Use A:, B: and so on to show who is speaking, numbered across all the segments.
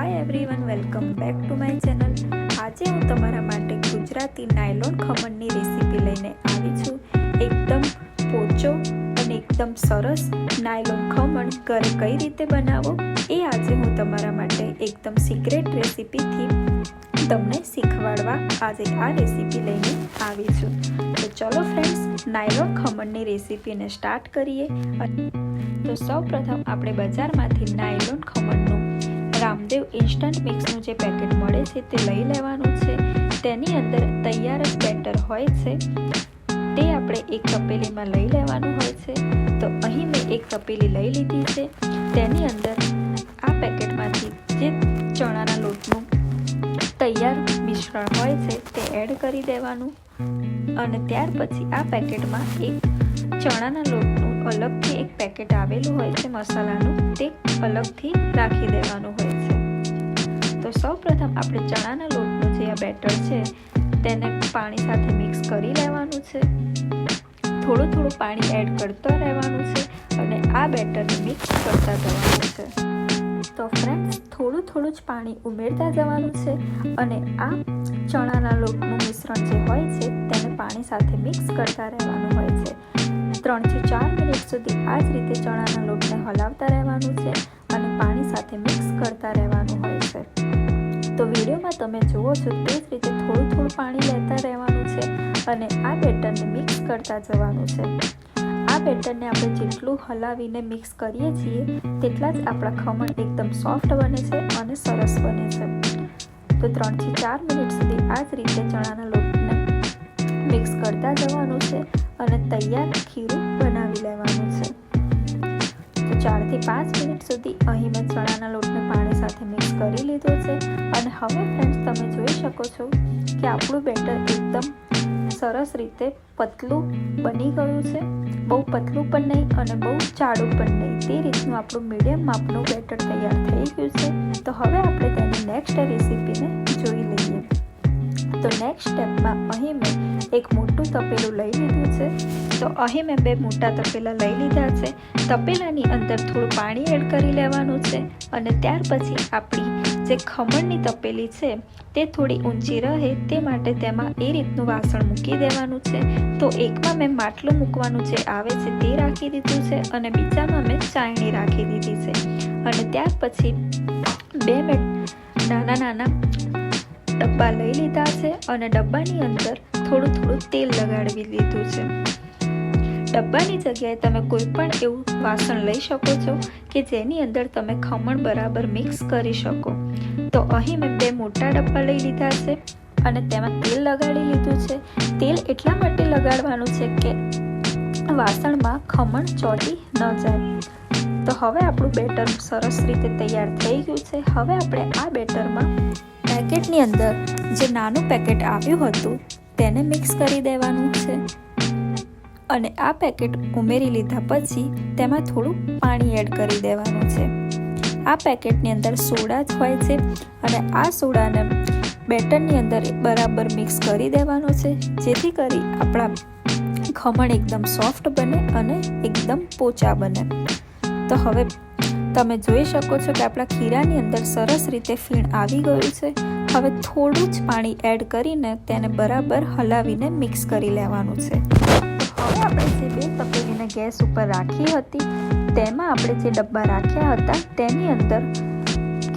A: Hi everyone welcome back to my channel આજે હું તમારા માટે ગુજરાતી નાયલોન ખમણની રેસીપી લઈને આવી છું. એકદમ પોચો અને એકદમ સરસ નાયલોન ખમણ ઘરે કઈ રીતે બનાવો એ આજે હું તમારા માટે એકદમ સિક્રેટ રેસીપીથી તમને શીખવાડવા આજે આ રેસીપી લઈને આવી છું. તો ચલો ફ્રેન્ડ્સ નાયલોન ખમણની રેસીપીને સ્ટાર્ટ કરીએ. તો સૌ પ્રથમ આપણે બજારમાંથી નાયલોન ખમણનું રામદેવ ઇન્સ્ટન્ટ મિક્સનું જે પેકેટ મળે છે તે લઈ લેવાનું છે. તેની અંદર તૈયાર જ બેટર હોય છે. તે આપણે એક તપેલીમાં લઈ લેવાનું હોય છે. તો અહીં મેં એક તપેલી લઈ લીધી છે. તેની અંદર આ પેકેટમાંથી જે ચણાના લોટનું તૈયાર મિશ્રણ હોય છે તે એડ કરી દેવાનું. અને ત્યાર પછી આ પેકેટમાં એક ચણાના લોટનું અલગથી એક પેકેટ આવેલું હોય છે મસાલાનું, તે અલગથી રાખી દેવાનું હોય છે. તો સૌ પ્રથમ આપણે ચણાના લોટનું જે આ બેટર છે, તેને પાણી સાથે મિક્સ કરી લેવાનું છે. થોડું થોડું પાણી એડ કરતો રહેવાનું છે અને આ બેટરને મિક્સ કરતા જવાનું છે. તો ફ્રેન્ડ્સ, થોડું થોડું જ પાણી ઉમેરતા જવાનું છે અને આ ચણાના લોટનું મિશ્રણ જે હોય છે, તેને પાણી સાથે મિક્સ કરતા રહેવાનું હોય છે. ત્રણથી ચાર મિનિટ સુધી આ જ રીતે ચણાના લોટને હલાવતા રહેવાનું છે અને પાણી સાથે મિક્સ કરતા રહેવાનું હોય છે. તો વિડીયોમાં તમે જુઓ છો તે જ રીતે થોડું થોડું પાણી લેતા રહેવાનું છે અને આ બેટરને મિક્સ કરતા જવાનું છે. આ બેટરને આપણે જેટલું હલાવીને મિક્સ કરીએ છીએ તેટલા જ આપણા ખમણ એકદમ સોફ્ટ બને છે અને સરસ બને છે. તો ત્રણથી ચાર મિનિટ સુધી આ જ રીતે ચણાના લોટને મિક્સ કરતા જવાનું છે અને તૈયાર ખીરું ચારથી પાંચ મિનિટ સુધી અહીં મેં ચણાના લોટને પાણી સાથે મિક્સ કરી લીધો છે. અને હવે ફ્રેન્ડ્સ તમે જોઈ શકો છો કે આપણું બેટર એકદમ સરસ રીતે પતલું બની ગયું છે. બહુ પતલું પણ નહીં અને બહુ જાડું પણ નહીં. તે રીતનું આપણું મીડિયમ માપનું બેટર તૈયાર થઈ ગયું છે. તો હવે આપણે તેની નેક્સ્ટ રેસીપીને જોઈ લઈએ. તો નેક્સ્ટ સ્ટેપમાં અહીં મેં એક મોટું તપેલું લઈ લીધું છે. તો અહીં મેં બે મોટા તપેલા લઈ લીધા છે. તપેલાની અંદર થોડું પાણી એડ કરી લેવાનું છે અને ત્યાર પછી આપણી જે ખમણની તપેલી છે તે થોડી ઊંચી રહે તે માટે તેમાં એ રીતનું વાસણ મૂકી દેવાનું છે. તો એકમાં મેં માટલું મૂકવાનું જે આવે છે તે રાખી દીધું છે અને બીજામાં મેં ચાયણી રાખી દીધી છે. અને ત્યાર પછી બે મિનિટ નાના નાના ડબ્બા લઈ લીધા છે અને ડબ્બાની અંદર થોડું થોડું તેલ લગાડવી લીધું છે. ડબ્બાની જગ્યાએ તમે કોઈ પણ એવું વાસણ લઈ શકો છો કે જેની અંદર તમે ખમણ બરાબર મિક્સ કરી શકો. તો અહીં મેં બે મોટા ડબ્બા લઈ લીધા છે અને તેમાં તેલ લગાડી લીધું છે. તેલ એટલા માટે લગાડવાનું છે કે વાસણમાં ખમણ ચોટી ન જાય. તો હવે આપણું બેટર સરસ રીતે તૈયાર થઈ ગયું છે. હવે આપણે આ બેટરમાં પેકેટની અંદર જે નાનું પેકેટ આવ્યું હતું, તેને મિક્સ કરી દેવાનું છે. અને આ પેકેટ ઉમેરી લીધા પછી, તેમાં થોડું પાણી એડ કરી દેવાનું છે. આ પેકેટની અંદર સોડા જ હોય છે અને આ સોડાને બેટરની અંદર બરાબર મિક્સ કરી દેવાનો છે, જેથી કરી આપણા ખમણ એકદમ સોફ્ટ બને અને એકદમ પોચા બને. તો હવે તમે જોઈ શકો છો કે આપણા ખીરાની અંદર સરસ રીતે ફીણ આવી ગયું છે. હવે થોડું જ પાણી એડ કરીને તેને બરાબર હલાવીને મિક્સ કરી લેવાનું છે. હવે આપણે જે બે તપેલીને ગેસ ઉપર રાખી હતી, તેમાં આપણે જે ડબ્બા રાખ્યા હતા, તેની અંદર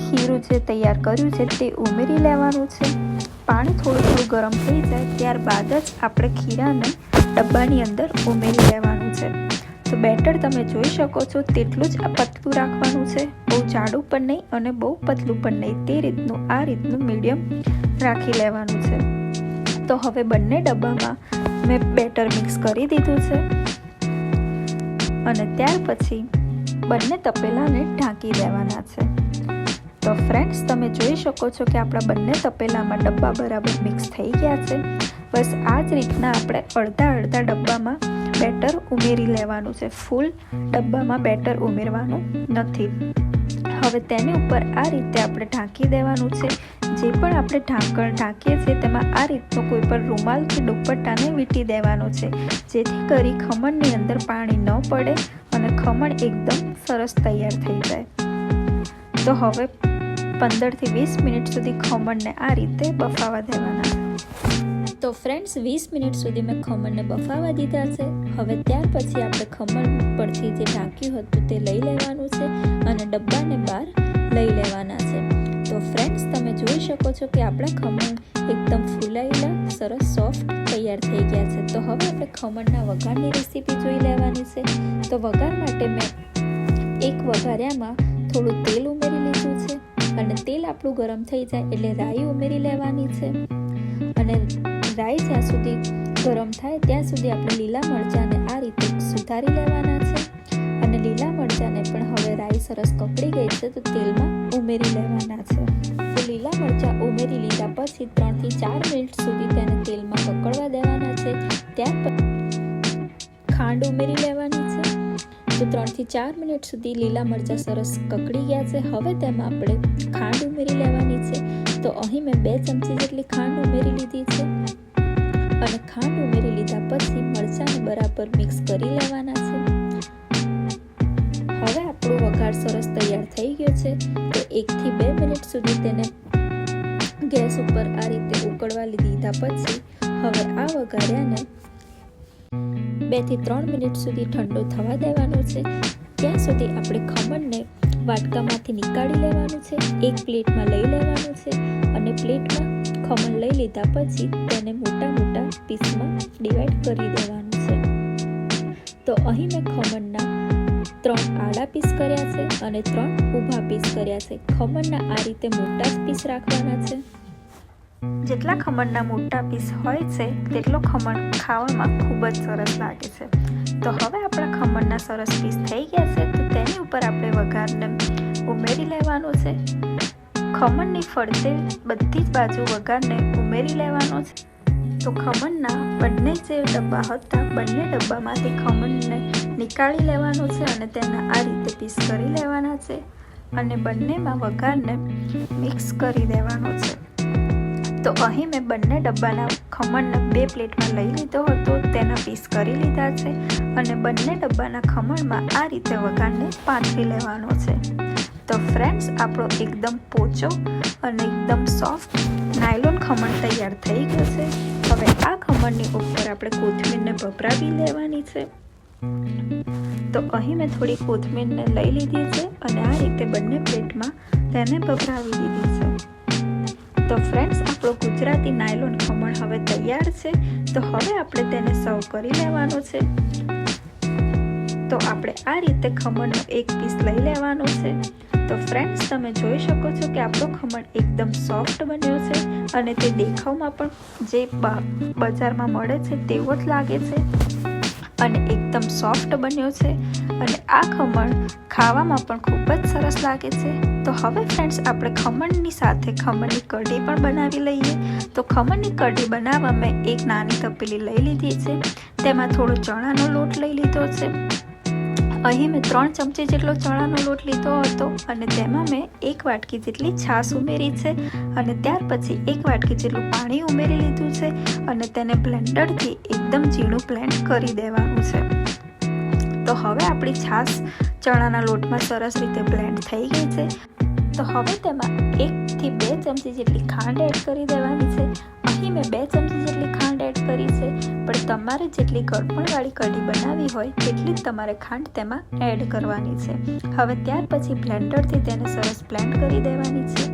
A: ખીરું જે તૈયાર કર્યું છે તે ઉમેરી લેવાનું છે. પાણી થોડું થોડું ગરમ થઈ જાય, ત્યારબાદ જ આપણે ખીરાને ડબ્બાની અંદર ઉમેરી લેવાનું છે. તો બેટર તમે જોઈ શકો છો તેટલું જ આ પતલું રાખવાનું છે. બહુ જાડું પણ નહીં અને બહુ પતલું પણ નહીં. તે રીતનું, આ રીતનું મીડિયમ રાખી લેવાનું છે. તો હવે બંને ડબ્બામાં મેં બેટર મિક્સ કરી દીધું છે. અને ત્યાર પછી બંને તપેલાને ઢાંકી દેવાના છે. તો ફ્રેન્ડ્સ તમે જોઈ શકો છો કે આપણા બંને તપેલામાં ડબ્બા બરાબર મિક્સ થઈ ગયા છે. બસ આ જ રીતના આપણે અડધા અડધા ડબ્બામાં બેટર ઉમેરી લેવાનું છે. ફૂલ ડબ્બામાં બેટર ઉમેરવાનું નથી. હવે તેની ઉપર આ રીતે આપણે ઢાંકી દેવાનું છે. જે પણ આપણે ઢાંકણ ઢાંકીએ છીએ, તેમાં આ રીતનો કોઈ પણ રૂમાલ કે દુપટ્ટાને વીંટી દેવાનો છે. જેથી કરી ખમણની અંદર પાણી ન પડે અને ખમણ એકદમ સરસ તૈયાર થઈ જાય. તો હવે પંદરથી વીસ મિનિટ સુધી ખમણને આ રીતે બફાવા દેવાના. તો ફ્રેન્ડ્સ વીસ મિનિટ સુધી મેં ખમણને બફાવા દીધા છે. હવે ત્યાર પછી આપણે ખમણ પરથી જે ઢાંક્યું હતું તે લઈ લેવાનું છે અને ડબ્બાને બહાર લઈ લેવાના છે. તો ફ્રેન્ડ્સ તમે જોઈ શકો છો કે આપણા ખમણ એકદમ ફૂલાયેલા, સરસ સોફ્ટ તૈયાર થઈ ગયા છે. તો હવે આપણે ખમણના વઘારની રેસીપી જોઈ લેવાની છે. તો વઘાર માટે મેં એક વઘાર્યામાં થોડું તેલ ઉમેરી લીધું છે અને તેલ આપણું ગરમ થઈ જાય એટલે રાઈ ઉમેરી લેવાની છે. અને રાઈ જ્યાં સુધી ગરમ થાય, ત્યાં સુધી આપણે લીલા મરચાંને આ રીતે સુધારી લેવાના છે. અને લીલા મરચાંને પણ હવે રાઈ સરસ કપડી ગઈ છે, તો તેલમાં ઉમેરી લેવાના છે. તો લીલા મરચાં ઉમેરી લીધા પછી ત્રણથી ચાર મિનિટ સુધી તેને તેલમાં કકડવા દેવાના છે. ત્યાર પછી ખાંડ ઉમેરી લેવાની છે. તો ત્રણથી ચાર મિનિટ સુધી લીલા મરચાં સરસ કકડી ગયા છે. હવે તેમાં આપણે ખાંડ ઉમેરી લેવાની છે. તો અહીં મેં બે ચમચી જેટલી ખાંડ ઉમેરી લીધી છે. અને ખાંડ ઉમેરી લીધા પછી મરચાંને બરાબર મિક્સ કરી લેવાના છે. હવે આપણો વઘાર સરસ તૈયાર થઈ ગયો છે. તો એકથી બે મિનિટ સુધી તેને ગેસ ઉપર આ રીતે ઉકળવા લીધા પછી હવે આ વઘાર્યાને બેથી ત્રણ મિનિટ સુધી ઠંડો થવા દેવાનો છે. ત્યાં સુધી આપણે ખમણને વાટકામાંથી નીકાળી લેવાનું છે, એક પ્લેટમાં લઈ લેવાનું છે અને પ્લેટમાં ખમણ લઈ લીધા પછી તેને મોટા મોટા પીસમાં ડિવાઈડ કરી દેવાનું છે. તો અહીં મેં ખમણના ત્રણ આડા પીસ કર્યા છે અને ત્રણ ઊભા પીસ કર્યા છે. ખમણના આ રીતે મોટા પીસ રાખવાના છે. જેટલા ખમણના મોટા પીસ હોય છે, તેટલો ખમણ ખાવામાં ખૂબ જ સરસ લાગે છે. તો હવે આપણા ખમણના સરસ પીસ થઈ ગયા છે, તો તેની ઉપર આપણે વઘારને ઉમેરી લેવાનું છે. ખમણની ફરતે બધી જ બાજુ વઘારને ઉમેરી લેવાનો છે. તો ખમણના બંને જે ડબ્બા હતા, બંને ડબ્બામાંથી ખમણને નીકાળી લેવાનું છે અને તેના આ રીતે પીસ કરી લેવાના છે. અને બંનેમાં વઘારને મિક્સ કરી દેવાનો છે. તો અહીં મેં બંને ડબ્બાના ખમણને બે પ્લેટમાં લઈ લીધો હતો, તેના પીસ કરી લીધા છે અને બંને ડબ્બાના ખમણમાં આ રીતે વઘારને પાથરી લેવાનો છે. તો ફ્રેન્ડ્સ આપણો એકદમ પોચો અને એકદમ સોફ્ટ નાયલોન ખમણ તૈયાર થઈ ગયો છે. હવે આ ખમણની ઉપર આપણે કોથમીરને ભભરાવી લેવાની છે. તો અહીં મેં થોડી કોથમીરને લઈ લીધી છે અને આ રીતે બંને પ્લેટમાં તેને ભભરાવી દીધી છે. તો ફ્રેન્ડ્સ આપણો ગુજરાતી નાયલોન ખમણ હવે તૈયાર છે. તો હવે આપણે તેને સર્વ કરી લેવાનો છે. તો આપણે આ રીતે ખમણનો એક પીસ લઈ લેવાનો છે. તો ફ્રેન્ડ્સ તમે જોઈ શકો છો કે આપણો ખમણ એકદમ સોફ્ટ બન્યો છે અને તે દેખાવમાં પણ જે બજારમાં મળે છે તેવો જ લાગે છે અને એકદમ સોફ્ટ બન્યો છે. અને આ ખમણ ખાવામાં પણ ખૂબ જ સરસ લાગે છે. તો હવે ફ્રેન્ડ્સ આપણે ખમણની સાથે ખમણની કઢી પણ બનાવી લઈએ. તો ખમણની કઢી બનાવવા મેં એક નાની તપેલી લઈ લીધી છે. તેમાં થોડો ચણાનો લોટ લઈ લીધો છે. અહીં મેં ત્રણ ચમચી જેટલો ચણાનો લોટ લીધો હતો અને તેમાં મેં એક વાટકી જેટલી છાશ ઉમેરી છે અને ત્યાર પછી એક વાટકી જેટલું પાણી ઉમેરી લીધું છે અને તેને બ્લેન્ડરથી એકદમ ઝીણું બ્લેન્ડ કરી દેવાનું છે. તો હવે આપણી છાશ ચણાના લોટમાં સરસ રીતે બ્લેન્ડ થઈ ગઈ છે. તો હવે તેમાં એકથી બે ચમચી જેટલી ખાંડ એડ કરી દેવાની છે. અહીં મેં બે ચમચી જેટલી ખાંડ એડ કરી છે, પણ તમારે જેટલી ગળપણવાળી કઢી બનાવી હોય તેટલી જ તમારે ખાંડ તેમાં એડ કરવાની છે. હવે ત્યાર પછી બ્લેન્ડરથી તેને સરસ બ્લેન્ડ કરી દેવાની છે.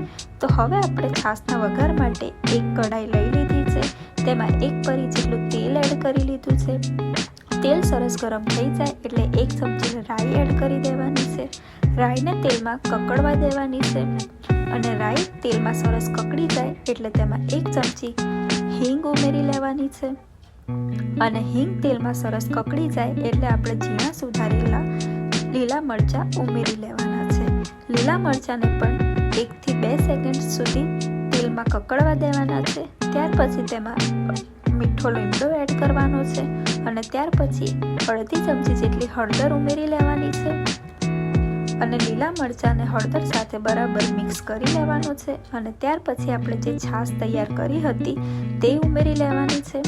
A: તો હવે આપણે છાશના વઘાર માટે એક કઢાઈ લઈ લીધી છે. તેમાં એક પરી જેટલું તેલ એડ કરી લીધું છે. તેલ સરસ ગરમ થઈ જાય એટલે એક ચમચી રાઈ એડ કરી દેવાની છે. રાઈને તેલમાં કકડવા દેવાની છે અને રાઈ તેલમાં સરસ કકડી જાય એટલે તેમાં એક ચમચી હિંગ ઉમેરી લેવાની છે. અને હિંગ તેલમાં સરસ કકડી જાય એટલે આપણે ઝીણા સુધારેલા લીલા મરચાં ઉમેરી લેવાના છે. લીલા મરચાંને પણ એકથી બે સેકન્ડ સુધી તેલમાં કકડવા દેવાના છે. ત્યાર પછી તેમાં મીઠો લીમડો એડ કરવાનો છે. અને ત્યાર પછી અડધી ચમચી જેટલી હળદર ઉમેરી લેવાની છે અને લીલા મરચાંને હળદર સાથે બરાબર મિક્સ કરી લેવાનું છે અને ત્યાર પછી આપણે જે છાશ તૈયાર કરી હતી તે ઉમેરી લેવાની છે.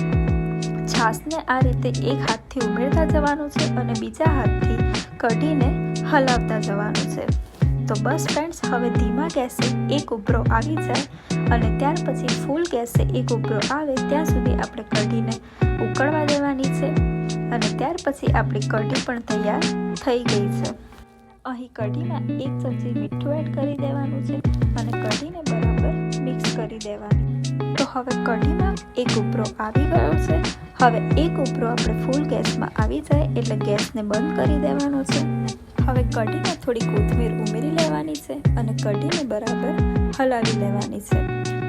A: છાશને આ રીતે એક હાથથી ઉમેરતા જવાનું છે અને બીજા હાથથી કઢીને હલાવતા જવાનું છે. તો બસ ફ્રેન્ડ્સ હવે ધીમા ગેસે એક ઉભરો આવી જાય અને ત્યાર પછી ફૂલ ગેસે એક ઉભરો આવે ત્યાં સુધી આપણે કઢીને ઉકળવા દેવાની છે અને ત્યાર પછી આપણી કઢી પણ તૈયાર થઈ ગઈ છે. અહીં કઢીમાં એક ચમચી મીઠું એડ કરી દેવાનું છે અને કઢીને બરાબર મિક્સ કરી દેવાની. તો હવે કઢીમાં એક ઉભરો આવી ગયો છે. હવે એક ઉભરો આપણે ફૂલ ગેસમાં આવી જાય એટલે ગેસને બંધ કરી દેવાનો છે. હવે કઢીમાં થોડી કોથમીર ઉમેરી લેવાની છે અને કઢીને બરાબર હલાવી લેવાની છે.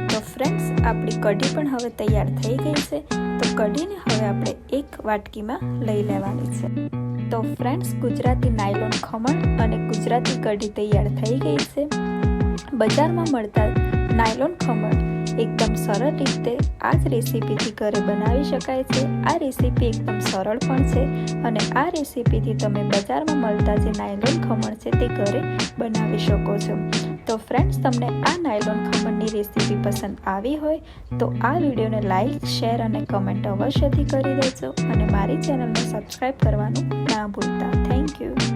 A: તો ફ્રેન્ડ્સ આપણી કઢી પણ હવે તૈયાર થઈ ગઈ છે. તો કઢીને હવે આપણે એક વાટકીમાં લઈ લેવાની છે. તો ફ્રેન્ડ્સ ગુજરાતી નાયલોન ખમણ અને ગુજરાતી કઢી તૈયાર થઈ ગઈ છે. બજારમાં મળતા નાયલોન ખમણ એકદમ સરળ રીતે આ જ રેસીપીથી ઘરે બનાવી શકાય છે. આ રેસીપી એકદમ સરળ પણ છે અને આ રેસીપીથી તમે બજારમાં મળતા જે નાયલોન ખમણ છે તે ઘરે બનાવી શકો છો. તો ફ્રેન્ડ્સ તમને આ નાયલોન ખમણની રેસીપી પસંદ આવી હોય તો આ વિડીયોને લાઇક શેર અને કમેન્ટ અવશ્યથી કરી દેજો અને મારી ચેનલને સબસ્ક્રાઈબ કરવાનું ના ભૂલતા. Thank you